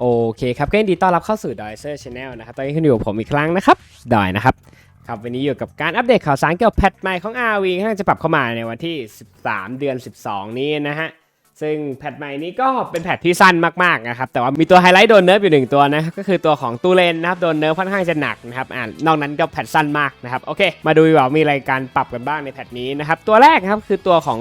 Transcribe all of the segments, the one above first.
โอเคครับก็ยินดีต้อนรับเข้าสู่ดอยเซอร์ชาแนลนะครับตอนนี้คุณอยู่กับผมอีกครั้งนะครับดอยนะครับครับวันนี้อยู่กับการอัปเดตข่าวสารเกี่ยวกับแพทใหม่ของ RV ที่จะปรับเข้ามาในวันที่ 13 เดือน 12 นี้นะฮะซึ่งแพทใหม่นี้ก็เป็นแพทที่สั้นมากๆนะครับแต่ว่ามีตัวไฮไลท์โดนเนิร์ฟอยู่หนึ่งตัวนะก็คือตัวของตูเลนนะครับโดนเนิร์ฟค่อนข้างจะหนักนะครับอ่านอกนั้นก็แพทสั้นมากนะครับโอเค มาดูว่ามีอะไรการปรับกันบ้างในแพทนี้นะครับตัวแรกนะครับคือตัวของ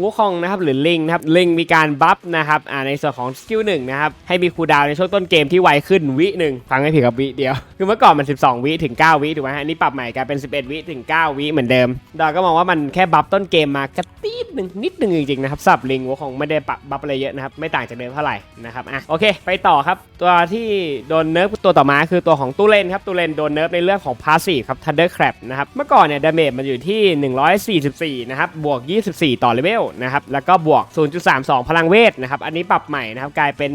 วูคองนะครับหรือลิงนะครับลิงมีการบัฟนะครับอ่าในส่วนของสกิลหนึ่งนะครับให้มีคูดาวในช่วงต้นเกมที่ไวขึ้นวิหนึ่งฟังไม่ผิดกับวิเดียว คือเมื่อก่อนมัน 12 วิถึง 9 วิถูกไหมฮะอันนี้ปรับใหม่กลายเป็น 11 วิถึง 9 วิเหมือนเดิมดอก็มองว่ามันแค่บัฟต้นเกมมากระตีดหนึ่งนิดหนึ่งจริงๆนะครับสำหรับลิงวูคองไม่ได้ปรับบัฟอะไรเยอะนะครับไม่ต่างจากเดิมเท่าไหร่นะครับอะโอเค ไปต่อครับตัวที่โดนเนิร์ฟตัวต่อมาคือตัวของตูเลนครับตูเลนโดนเนิร์ฟในเรื่องของพาสซีฟครับทันเดอร์แครบนะครับเมื่อก่อนเนี่ยดาเมจมันอยู่ที่ 144นะครับบวก 24 ต่อเลเวลนะครับแล้วก็บวก 0.32 พลังเวทนะครับอันนี้ปรับใหม่นะครับกลายเป็น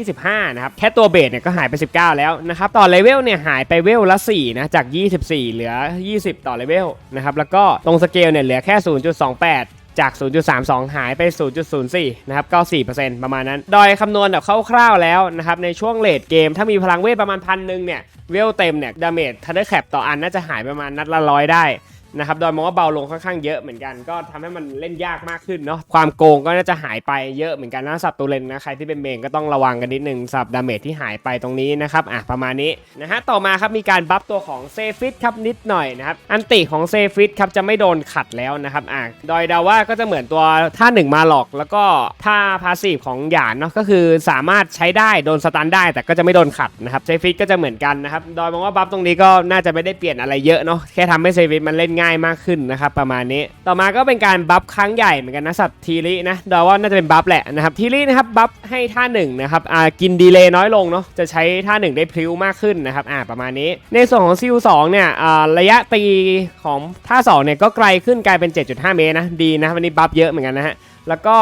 125 นะครับแค่ตัวเบสเนี่ยก็หายไป 19 แล้วนะครับต่อเลเวลเนี่ยหายไปเวลละ4นะจาก 24 เหลือ 20 ต่อเลเวลนะครับแล้วก็ตรงสเกลเนี่ยเหลือแค่ 0.28จาก 0.32 หายไป 0.04 นะครับก็4%ประมาณนั้น โดยคำนวณแบบคร่าวๆแล้วนะครับ ในช่วงเลดเกม ถ้ามีพลังเวทประมาณพันหนึ่งเนี่ย เวลเต็มเนี่ย ดาเมจทันเดอร์แคปต่ออันน่าจะหายประมาณนัดละร้อยได้ นะครับโดยมองว่าเบาลงค่อนข้างเยอะเหมือนกัน ก็ทำให้มันเล่นยากมากขึ้นเนาะความโกงก็น่าจะหายไปเยอะเหมือนกันนะสับตัวเลนนะใครที่เป็นเมนก็ต้องระวังกันนิดนึงสับดาเมจที่หายไปตรงนี้นะครับอะประมาณนี้นะฮะต่อมาครับมีการบัฟตัวของเซฟิตครับนิดหน่อยนะครับอันติของเซฟิตครับจะไม่โดนขัดแล้วนะครับอะโดยเดาว่าก็จะเหมือนตัวท่าหนึ่งมาหลอก แล้วก็ท่าพาสซีฟของหยานเนาะก็คือสามารถใช้ได้โดนสตันได้แต่ก็จะไม่โดนขัดนะครับเซฟิตก็จะเหมือนกันนะครับโดยมองว่าบัฟตรงนี้ก็น่าจะไม่ได้เปลี่ยนอะไรเยอะเนาะแค่ทำให้เซฟิตมันเล่นง่ายมากขึ้นนะครับประมาณนี้ ต่อมาก็เป็นการบัฟครั้งใหญ่เหมือนกันนะสับทีรินะดาว่าน่าจะเป็นบัฟแหละนะครับทีรินะครับบัฟให้ท่าหนึ่งนะครับอ่ากินดีเลย์น้อยลงเนาะจะใช้ท่าหนึ่งได้พลิ้วมากขึ้นนะครับอ่าประมาณนี้ ในส่วนของซิลสองเนี่ยอ่าระยะตีของท่าสองเนี่ยก็ไกลขึ้นกลายเป็น 7.5 เมตรนะดีนะวันนี้บัฟเยอะเหมือนกันนะฮะ แล้วก็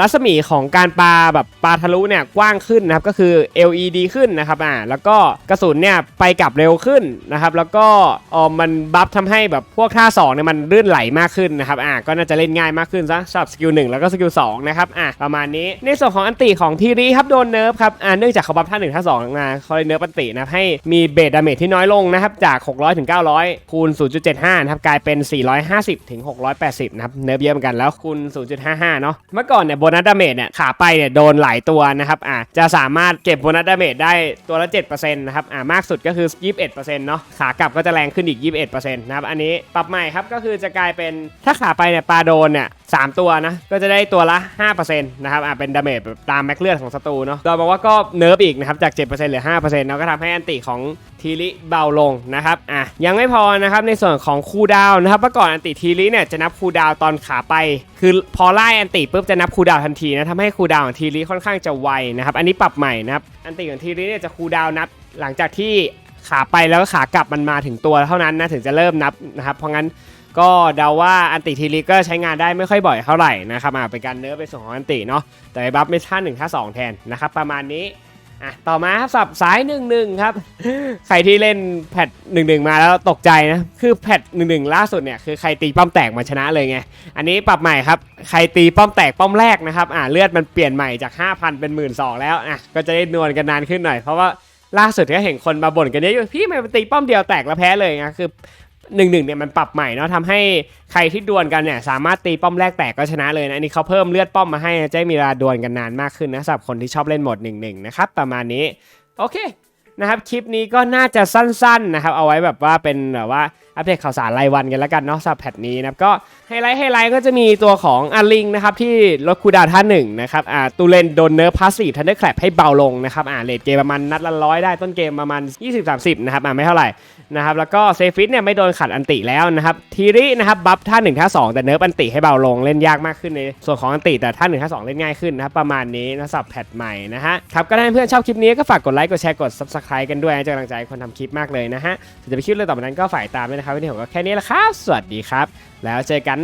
รัศมีของการปาแบบปาทะลุเนี่ยกว้างขึ้นนะครับก็คือ LED ขึ้นนะครับอ่าแล้วก็กระสุนเนี่ยไปกลับเร็วขึ้นนะครับแล้วก็ออมันบัฟทำให้แบบพวกท่า2เนี่ยมันลื่นไหลมากขึ้นนะครับอ่าก็น่าจะเล่นง่ายมากขึ้นซะสำหรับสกิล1แล้วก็สกิล2นะครับอ่าประมาณนี้ในส่วนของอันติของทีรีครับโดนเนิร์ฟครับอ่าเนื่องจากเขาบัฟท่า1ท่า2มาเขาเลยเนิร์ฟอันตินะครับให้มีเบสดาเมจที่น้อยลงนะครับจาก 600ถึง900คูณ0.75นะครับกลายเป็น 450ถึง680นะครับเนิร์ฟเยอะเหมือนกันแล้วคูณ0.55เนาะเมื่อก่อนเนี่ยโบนัสดาเมจเนี่ยขาไปเนี่ยโดนหลายตัวนะครับอ่าจะสามารถเก็บโบนัสดาเมจได้ตัวละ7%นะครับอ่ามากสุดก็คือ 21%เนาะขากลับก็จะแรงขึ้นอีก 21%นะครับอันนี้ปรับใหม่ครับก็คือจะกลายเป็นถ้าขาไปเนี่ยปลาโดนเนี่ยสามตัวนะ ก็จะได้ตัวละ 5%นะครับอ่าเป็นดาเมจตามแม็กเลือดของศัตรูเนาะโดยบอกว่าก็เนิร์ฟอีกนะครับจาก 7%เหลือ 5%เนาะก็ทำให้อันติของทีริเบาลงนะครับอะยังไม่พอนะครับในส่วนของคูดาวนะครับเมื่อก่อนอันติทีริเนี่ยจะนับคูดาวตอนขาไป คือพอไล่อันติปุ๊บจะนับคูดาวทันทีนะทำให้คูดาวของทีริค่อนข้างจะไวนะครับอันนี้ปรับใหม่นะครับอันติของทีริเนี่ยจะคูดาวนับหลังจากที่ ขาไปแล้วก็ขากลับมันมาถึงตัวเท่านั้นนะถึงจะเริ่มนับนะครับ เพราะงั้นก็เดาว่าอันติทีริกก็ใช้งานได้ไม่ค่อยบ่อยเท่าไหร่นะครับอะเป็นการเนื้อไปส่วนของอันติเนาะแต่บัฟไม่ท่าหนึ่งท่าสองแทนนะครับประมาณนี้อะต่อมาครับสับสายหนึ่งหนึ่งครับ ใครที่เล่นแพทหนึ่งหนึ่งมาแล้วตกใจนะ คือแพทหนึ่งหนึ่งล่าสุดเนี่ยคือใครตีป้อมแตกมาชนะเลยไง อันนี้ปรับใหม่ครับ ใครตีป้อมแตกป้อมแรกนะครับอ่าเลือดมันเปลี่ยนใหม่จาก 5,000 เป็น 1 2ื่นแล้วอะก็จะได้นวลกันนานขึ้นหน่อยเพราะว่า ล่าสุดก็เห็นคนมาบ่นกันเยอะอยู่พี่มันตีป้อมเดียวแตกแล้วแพ้เลยนะคือหนึ่งหนึ่งเนี่ยมันปรับใหม่เนาะทำให้ใครที่ดวลกันเนี่ยสามารถตีป้อมแรกแตกก็ชนะเลยนะอันนี้เขาเพิ่มเลือดป้อมมาให้นะจะได้มีเวลาดวลกันนานมากขึ้นนะสำหรับคนที่ชอบเล่นโหมดหนึ่งหนึ่งนะครับประมาณนี้โอเค นะครับคลิปนี้ก็น่าจะสั้นๆนะครับเอาไว้แบบว่าเป็นแบบว่าอัปเดตข่าวสารรายวันกันแล้วกันเนาะสำหรับแพทนี้นะครับก็ไฮไลท์ไฮไลท์ก็จะมีตัวของอาลิงนะครับที่ลดคูดาวท่าหนึ่งนะครับอ่าตูเลนโดนเนิร์พาสซีฟทันเดอร์แคลปให้เบาลงนะครับอ่าเลดเกมประมาณนัดละร้อยได้ต้นเกมประมาณ 20-30 นะครับอ่าไม่เท่าไหร่นะครับแล้วก็เซฟิตเนี่ยไม่โดนขัดอันติแล้วนะครับทีรินะครับบัฟท่า1ท่า2แต่เนิร์ฟอันติให้เบาลงเล่นยากมากขึ้นในส่วนของอันติแต่ท่า1ท่า2เล่นง่ายขึ้นนะครับประมาณนี้นะสับแพทใหม่นะฮะครับก็ถ้าเพื่อนชอบคลิปนี้ก็ฝากกดไลค์กดแชร์กด subscribe กันด้วยนะจะกำลังใจคนทำคลิปมากเลยนะฮะจะไปคลิปเรื่องต่อไปนั้นก็ฝ่ายตามด้วยนะครับวันนี้ผมก็แค่นี้แหละครับ สวัสดีครับ แล้วเจอกัน